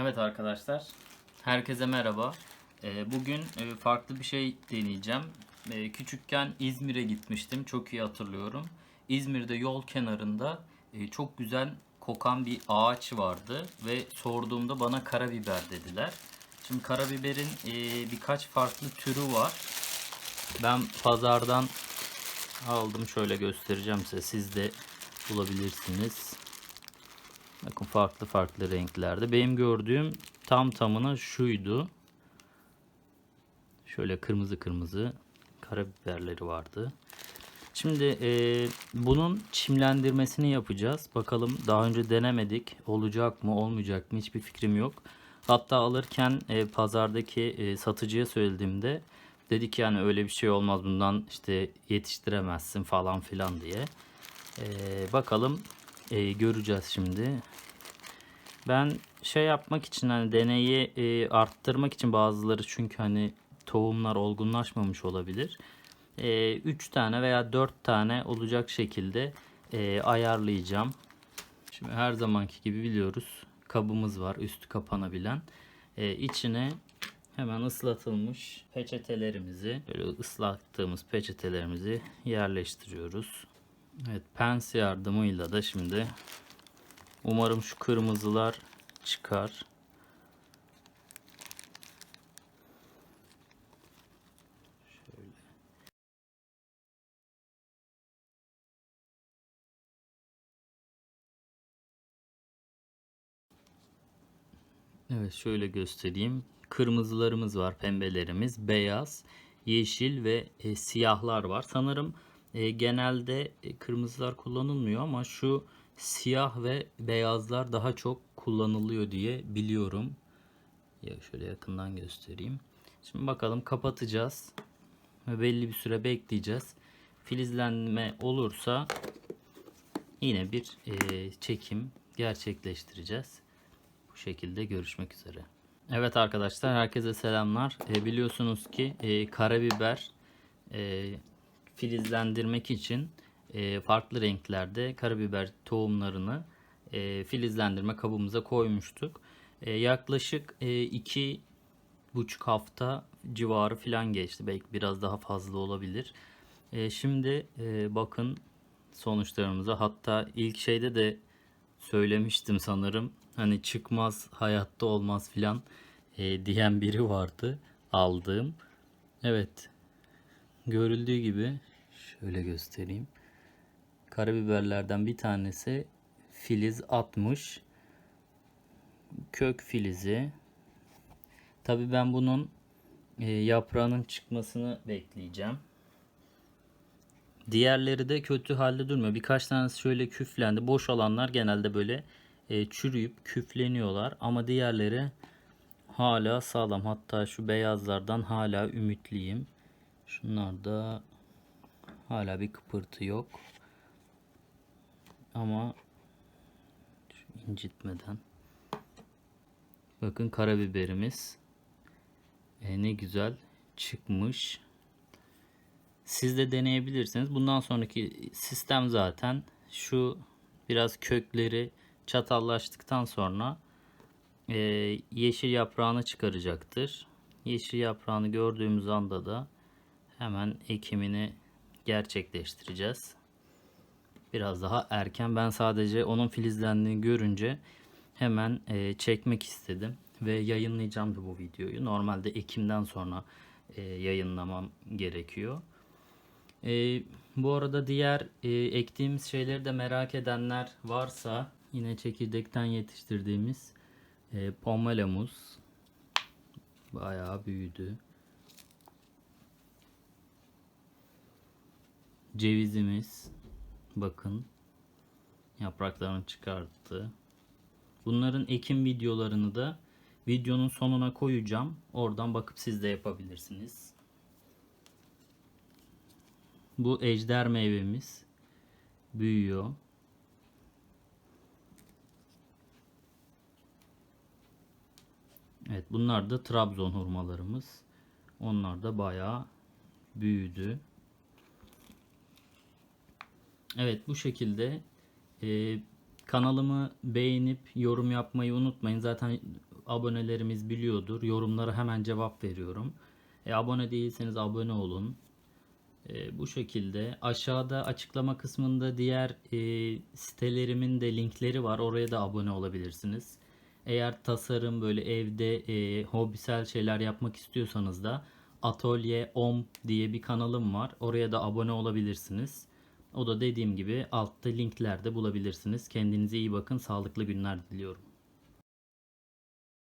Evet arkadaşlar, herkese merhaba. Ee, Bugün e, farklı bir şey deneyeceğim. Ee, Küçükken İzmir'e gitmiştim, çok iyi hatırlıyorum. İzmir'de yol kenarında e, çok güzel kokan bir ağaç vardı ve sorduğumda bana karabiber dediler. Şimdi karabiberin e, birkaç farklı türü var. Ben pazardan aldım, şöyle göstereceğim size. Siz de bulabilirsiniz. Bakın farklı farklı renklerde. Benim gördüğüm tam tamına şuydu. Şöyle kırmızı kırmızı karabiberleri vardı. Şimdi e, bunun çimlendirmesini yapacağız. Bakalım daha önce denemedik. Olacak mı olmayacak mı hiçbir fikrim yok. Hatta alırken e, pazardaki e, satıcıya söylediğimde dedi ki yani öyle bir şey olmaz bundan işte yetiştiremezsin falan filan diye. E, bakalım e, göreceğiz şimdi. Ben şey yapmak için hani deneyi e, arttırmak için bazıları çünkü hani tohumlar olgunlaşmamış olabilir. 3 tane veya 4 tane olacak şekilde e, ayarlayacağım. Şimdi her zamanki gibi biliyoruz kabımız var üstü kapanabilen. E, içine hemen ıslatılmış peçetelerimizi böyle ıslattığımız peçetelerimizi yerleştiriyoruz. Evet pens yardımıyla da şimdi umarım şu kırmızılar çıkar. Evet şöyle göstereyim. Kırmızılarımız var, pembelerimiz, beyaz, yeşil ve e, siyahlar var. Sanırım e, genelde e, kırmızılar kullanılmıyor ama şu siyah ve beyazlar daha çok kullanılıyor diye biliyorum. Ya şöyle yakından göstereyim. Şimdi bakalım kapatacağız ve belli bir süre bekleyeceğiz. Filizlenme olursa yine bir e, çekim gerçekleştireceğiz. Bu şekilde görüşmek üzere. Evet arkadaşlar herkese selamlar. E, biliyorsunuz ki e, karabiber e, filizlendirmek için e, farklı renklerde karabiber tohumlarını e, filizlendirme kabımıza koymuştuk. E, yaklaşık e, iki buçuk hafta civarı falan geçti. Belki biraz daha fazla olabilir. E, şimdi e, bakın sonuçlarımıza. Hatta ilk şeyde de söylemiştim sanırım. Hani çıkmaz hayatta olmaz filan e, diyen biri vardı aldığım. Evet görüldüğü gibi şöyle göstereyim. Karabiberlerden bir tanesi filiz atmış. Kök filizi. Tabi ben bunun e, yaprağının çıkmasını bekleyeceğim. Diğerleri de kötü halde durmuyor. Birkaç tanesi şöyle küflendi. Boş alanlar genelde böyle e, çürüyüp küfleniyorlar. Ama diğerleri hala sağlam. Hatta şu beyazlardan hala ümitliyim. Şunlarda hala bir kıpırtı yok. Ama incitmeden. Bakın karabiberimiz. E, ne güzel çıkmış. Siz de deneyebilirsiniz. Bundan sonraki sistem zaten şu biraz kökleri çatallaştıktan sonra e, yeşil yaprağını çıkaracaktır. Yeşil yaprağını gördüğümüz anda da hemen ekimini gerçekleştireceğiz. Biraz daha erken. Ben sadece onun filizlendiğini görünce hemen e, çekmek istedim ve yayınlayacağım da bu videoyu. Normalde Ekim'den sonra e, yayınlamam gerekiyor. E, bu arada diğer e, ektiğimiz şeyleri de merak edenler varsa yine çekirdekten yetiştirdiğimiz e, pomelo muz bayağı büyüdü. Cevizimiz bakın yapraklarını çıkarttı. Bunların ekim videolarını da videonun sonuna koyacağım. Oradan bakıp siz de yapabilirsiniz. Bu ejder meyvemiz büyüyor. Evet bunlar da Trabzon hurmalarımız. Onlar da bayağı büyüdü. Evet bu şekilde e, kanalımı beğenip yorum yapmayı unutmayın. Zaten abonelerimiz biliyordur. Yorumlara hemen cevap veriyorum. E, abone değilseniz abone olun. E, bu şekilde aşağıda açıklama kısmında diğer e, sitelerimin de linkleri var. Oraya da abone olabilirsiniz. Eğer tasarım böyle evde e, hobisel şeyler yapmak istiyorsanız da Atölye Om diye bir kanalım var. Oraya da abone olabilirsiniz. O da dediğim gibi altta linklerde bulabilirsiniz. Kendinize iyi bakın. Sağlıklı günler diliyorum.